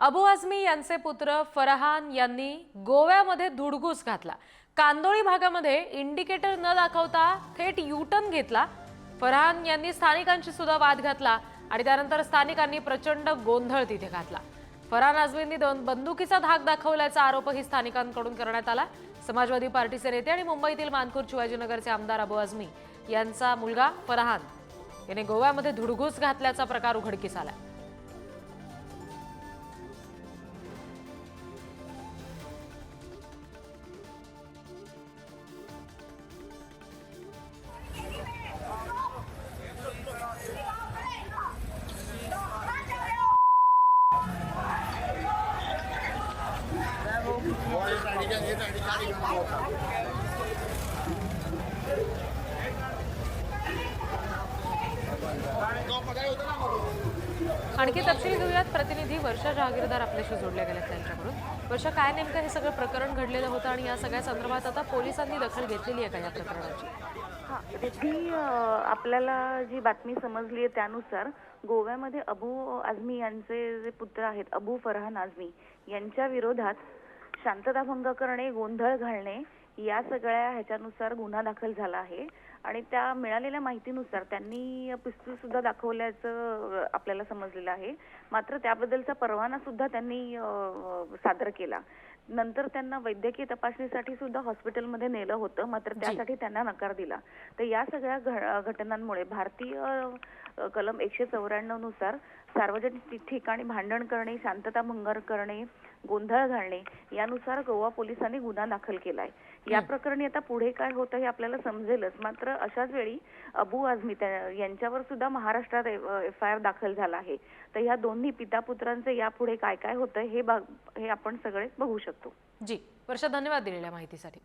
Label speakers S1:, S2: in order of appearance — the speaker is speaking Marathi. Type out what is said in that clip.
S1: अबू आझमी यांचे पुत्र फरहान यांनी गोव्यामध्ये धुडगूस घातला. कांदोळी भागामध्ये इंडिकेटर न दाखवता थेट युटर्न घेतला. फरहान यांनी स्थानिकांशी सुद्धा वाद घातला आणि त्यानंतर स्थानिकांनी प्रचंड गोंधळ तिथे घातला. फरहान आझमींनी दोन बंदुकीचा धाक दाखवल्याचा आरोपही स्थानिकांकडून करण्यात आला. समाजवादी पार्टीचे नेते आणि मुंबईतील मानकूर शिवाजीनगरचे आमदार अबू आझमी यांचा मुलगा फरहान. याने गोव्यामध्ये धुडगूस घातल्याचा प्रकार उघडकीस आला. आणखी तपशील घेऊयात. प्रतिनिधी वर्षा जहागीरदार आपल्याशी जोडल्या गेल्या त्यांच्याकडून. वर्षा काय नेमकं हे सगळं प्रकरण घडलेलं होतं आणि या सगळ्या संदर्भात आता पोलिसांनी दखल घेतलेली आहे का या प्रकरणाची?
S2: हा रिद्धी आपल्याला जी बातमी समजली आहे त्यानुसार गोव्यामध्ये अबू आझमी यांचे जे पुत्र आहेत अबू फरहान आझमी यांच्या विरोधात शांतताभंग करणे गोंधळ घालणे या सगळ्या ह्याच्यानुसार गुन्हा दाखल झाला आहे. आणि त्या मिळालेल्या माहितीनुसार त्यांनी पिस्तूल सुद्धा दाखवल्याचं आपल्याला समजलेलं आहे. मात्र त्याबद्दलचा परवाना सुद्धा त्यांनी सादर केला. नंतर त्यांना वैद्यकीय तपासणीसाठी सुद्धा हॉस्पिटलमध्ये नेलं होतं मात्र त्यासाठी त्यांना नकार दिला. तर या सगळ्या घटनांमुळे भारतीय कलम एकशे चौऱ्याण्णवनुसार सार्वजनिक ठिकाणी भांडण करणे शांतता भंग करणे गोंधळ घालणे यानुसार गोवा पोलिसांनी गुन्हा दाखल केलाय. या प्रकरणी आता पुढे काय होतं हे आपल्याला समजेलच. मात्र अशाच वेळी अबू आझमी यांच्यावर सुद्धा महाराष्ट्रात एफ आय आर दाखल झाला आहे. तर ह्या दोन्ही पिता पुत्रांचे यापुढे काय काय होतं हे हे आपण सगळे बघू शकतो.
S1: जी वर्षा धन्यवाद दिलेल्या माहितीसाठी.